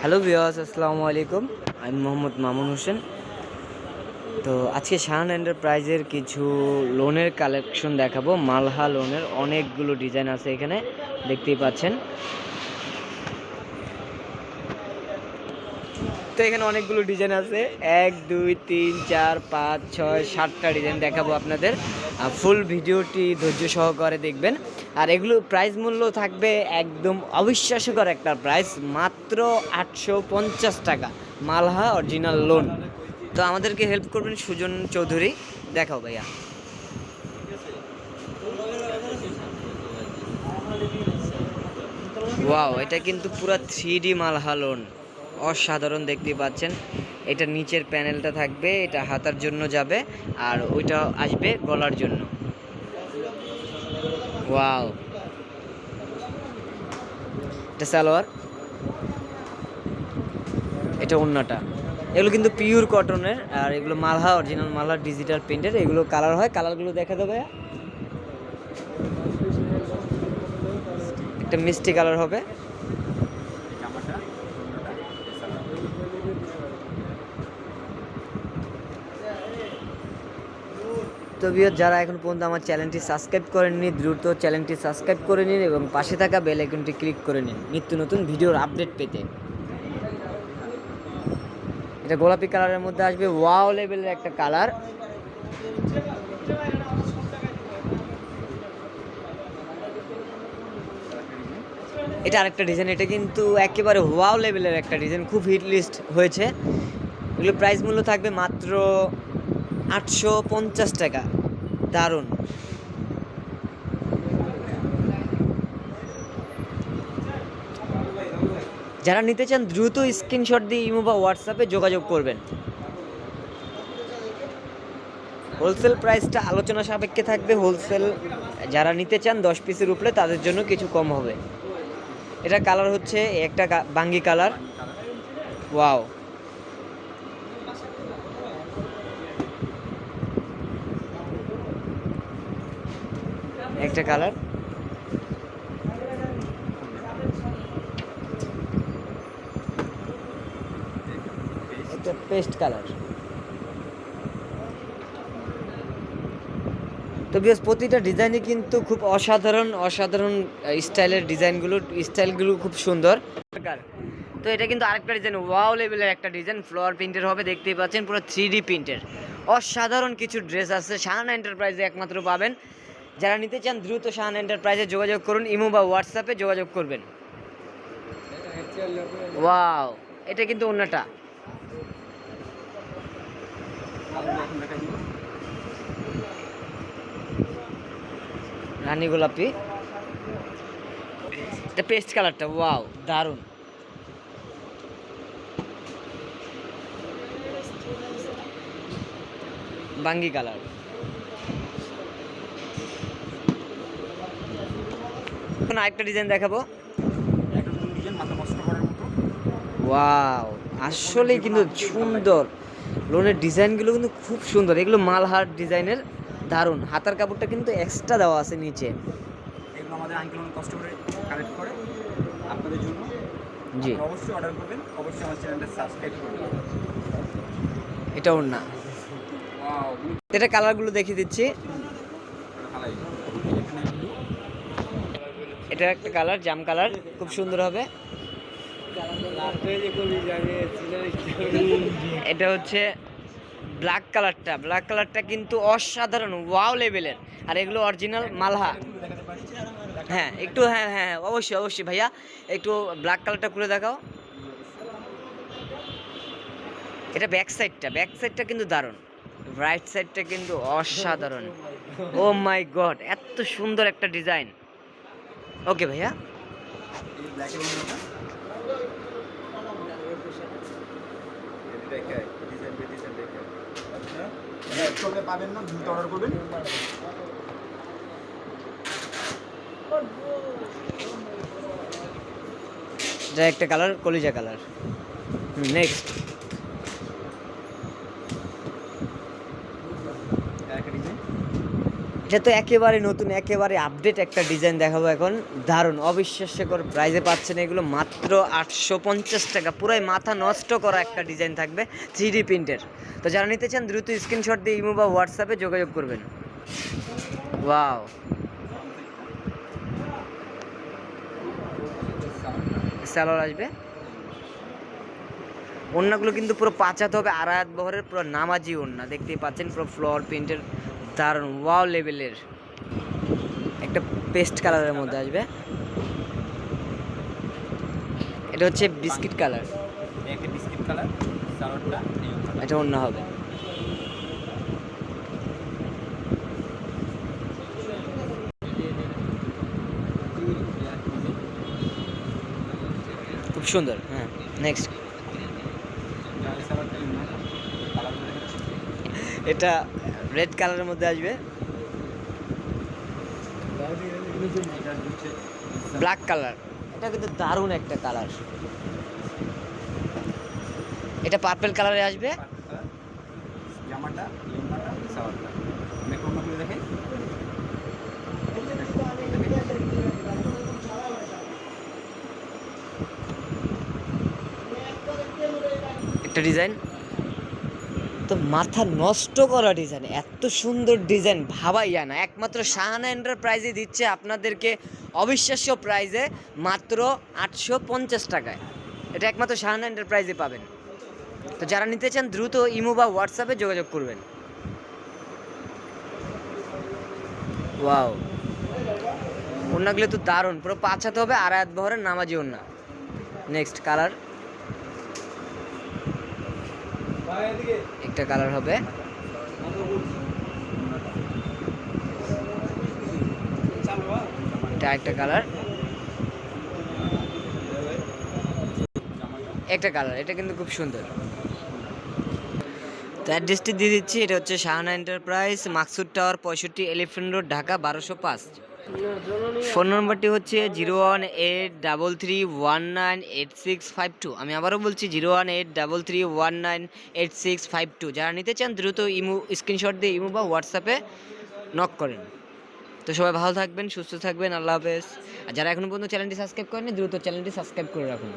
Hello ভিওয়াস আসসালামু আলাইকুম আমি মোহাম্মদ মামুন হোসেন তো আজকে শাহান এন্টারপ্রাইজের কিছু লোনের কালেকশন দেখাবো মালহা লোনের অনেকগুলো ডিজাইন আছে এখানে, দেখতেই পাচ্ছেন। তো এখানে অনেকগুলো ডিজাইন আছে। এক, দুই, তিন, চার, পাঁচ, ছয়, সাতটা ডিজাইন দেখাবো আপনাদের। ফুল ভিডিওটি ধৈর্য সহকারে দেখবেন। আর এগুলো প্রাইস মূল্য থাকবে একদম অবিশ্বাস্যকর একটা প্রাইস মাত্র আটশো পঞ্চাশ টাকা। মালহা অরিজিনাল লোন তো আমাদেরকে হেল্প করবেন সুজন চৌধুরী। দেখাও ভাইয়া। ওয়াও এটা কিন্তু পুরো থ্রি ডি মালহা লোন অসাধারণ দেখতে পাচ্ছেন। এটা নিচের প্যানেলটা থাকবে, এটা হাতার জন্য যাবে, আর ওইটা আসবে গলার জন্য। ওয়াও। এটা সালোয়ার। এটা অন্যটা এগুলো কিন্তু পিওর কটনের আর এগুলো মালহা অরিজিনাল মালহা ডিজিটাল প্রিন্টের এগুলো কালার হয়। কালারগুলো দেখা দেবে একটা মিষ্টি কালার হবে। তো যারা এখন পর্যন্ত আমার চ্যানেলটি সাবস্ক্রাইব করেননি, দ্রুত চ্যানেলটি সাবস্ক্রাইব করে নিন এবং পাশে থাকা বেল আইকনটি ক্লিক করে নিন। নিত্য নতুন ভিডিওর আপডেট পেতে। এটা গোলাপি কালারের মধ্যে আসবে। ওয়াও লেভেলের একটা কালার এটা আরেকটা ডিজাইন এটা কিন্তু একেবারে ওয়াও লেভেলের একটা ডিজাইন খুব হিট লিস্ট হয়েছে। এগুলো প্রাইস মূল্য থাকবে মাত্র আটশো পঞ্চাশ টাকা। দারুণ। যারা নিতে চান, দ্রুত স্ক্রিনশট দিয়ে ইমো বা হোয়াটসঅ্যাপে যোগাযোগ করবেন। হোলসেল প্রাইসটা আলোচনা সাপেক্ষে থাকবে। হোলসেল যারা নিতে চান, দশ পিসের উপরে, তাদের জন্য কিছু কম হবে। এটা কালার হচ্ছে, একটা বাঙ্গি কালার। ওয়াও। একটা কালার। একটা পেস্ট কালার। তো বিকজ প্রতিটা ডিজাইনই কিন্তু খুব অসাধারণ অসাধারণ স্টাইলের ডিজাইনগুলো, স্টাইলগুলো খুব সুন্দর। তো এটা কিন্তু আরেকটা ডিজাইন ওয়াও লেভেলের একটা ডিজাইন ফ্লোয়ার প্রিন্টের হবে, দেখতেই পাচ্ছেন, পুরো থ্রি ডি প্রিন্টের অসাধারণ কিছু ড্রেস আছে শাহান এন্টারপ্রাইজে একমাত্র পাবেন। যারা নিতে চান দ্রুত শাহান এন্টারপ্রাইজে যোগাযোগ করুন, ইমো বা হোয়াটসঅ্যাপে যোগাযোগ করবেন। ওয়াও, এটা কিন্তু অন্যটা রানী গোলাপি। এটা পেস্ট কালারটা, ওয়াও, দারুণ। বাঙ্গি কালার। আরেকটা ডিজাইন দেখাবো। ওয়াও আসলেই কিন্তু সুন্দর। লোনের ডিজাইনগুলো কিন্তু খুব সুন্দর। এগুলো মালহার ডিজাইনের দারুণ। হাতার কাপড়টা কিন্তু এক্সট্রা দেওয়া আছে নিচে। এগুলো আমাদের আঙ্কেল অনেক কষ্ট করে কালেক্ট করে আপনাদের জন্য। জি। আপনারা অবশ্যই অর্ডার করবেন। অবশ্যই আমার চ্যানেলটা সাবস্ক্রাইব করবেন। এটা ওর না এটা কালারগুলো দেখিয়ে দিচ্ছি ভালোই এখানে ব্লু এটা একটা কালার জাম কালার খুব সুন্দর হবে। এটা হচ্ছে ব্ল্যাক কালারটা ব্ল্যাক কালারটা কিন্তু অসাধারণ ওয়াও লেভেলের আর এগুলো অরিজিনাল মালহা। হ্যাঁ একটু হ্যাঁ হ্যাঁ হ্যাঁ, অবশ্যই অবশ্যই ভাইয়া একটু ব্ল্যাক কালারটা খুলে দেখাও। এটা ব্যাক সাইডটা ব্যাক সাইডটা কিন্তু দারুণ। রাইট সাইডটা কিন্তু অসাধারণ। ও মাই গড এত সুন্দর একটা ডিজাইন ওকে ভাইয়া। পাবেন না দ্রুত অর্ডার করবেন এটা একটা কালার কলিজা কালার নেক্সট একটা ডিজাইন এটা তো একেবারে নতুন, একেবারে আপডেট একটা ডিজাইন দেখাবো এখন। দারুণ, অবিশ্বাস্যকর প্রাইজে পাচ্ছেন এগুলো মাত্র আটশো পঞ্চাশ টাকা। পুরাই মাথা নষ্ট করা একটা ডিজাইন থাকবে থ্রি ডি প্রিন্টের তো যারা নিতে চান, দ্রুত স্ক্রিনশট দিয়ে ইমো বা হোয়াটসঅ্যাপে যোগাযোগ করবেন। ওয়াও স্যালোর আসবে। ওড়নাগুলো কিন্তু পুরো পাঁচাতে হবে আড়ায়াত বহরের, পুরো নামাজি ওড়না। দেখতেই পাচ্ছেন, পুরো ফ্লোর প্রিন্টের দারুণ ওয়াও লেভেলের একটা পেস্ট কালারের মধ্যে আসবে। এটা হচ্ছে বিস্কিট কালার একটা বিস্কিট কালার এটা অন্য হবে। খুব সুন্দর হ্যাঁ নেক্সট এটা রেড কালারের মধ্যে আসবে। ব্ল্যাক কালার এটা কিন্তু দারুণ একটা কালার এটা পার্পল কালারে আসবে। জামাটা আমি কোনটা দেখাই একটা ডিজাইন তো মাথা নষ্ট করা ডিজাইন এত সুন্দর ডিজাইন ভাবাই যায় না। একমাত্র শাহানা এন্টারপ্রাইজে দিচ্ছে আপনাদেরকে অবিশ্বাস্য প্রাইজে মাত্র আটশো পঞ্চাশ টাকায়। এটা একমাত্র শাহানা এন্টারপ্রাইজে পাবেন। তো যারা নিতে চান, দ্রুত ইমো বা হোয়াটসঅ্যাপে যোগাযোগ করবেন। ওয়াও। ওনাগুলো তো দারুণ, পুরো পাঁচাতে হবে আড়ায়াত বহরের নামাজি ওন্না নেক্সট কালার একটা কালার হবে। এটা একটা কালার। একটা কালার, এটা কিন্তু খুব সুন্দর। তো অ্যাড্রেসটি দিয়ে দিচ্ছি, এটা হচ্ছে শাহানা এন্টারপ্রাইজ, মাকসুদ টাওয়ার পঁয়ষট্টি এলিফেন্ট রোড, ঢাকা বারোশো পাঁচ। ফোন নম্বরটি হচ্ছে zero one eight double three one nine eight six five two. আমি আবারও বলছি zero one eight double three one nine eight six five two. যারা নিতে চান, দ্রুত ইমো, স্ক্রিনশট দিয়ে ইমো বা হোয়াটসঅ্যাপে নক করেন। তো সবাই ভালো থাকবেন, সুস্থ থাকবেন, আল্লাহ হাফেজ। আর যারা এখনও পর্যন্ত চ্যানেলটি সাবস্ক্রাইব করেনি দ্রুত চ্যানেলটি সাবস্ক্রাইব করে রাখুন।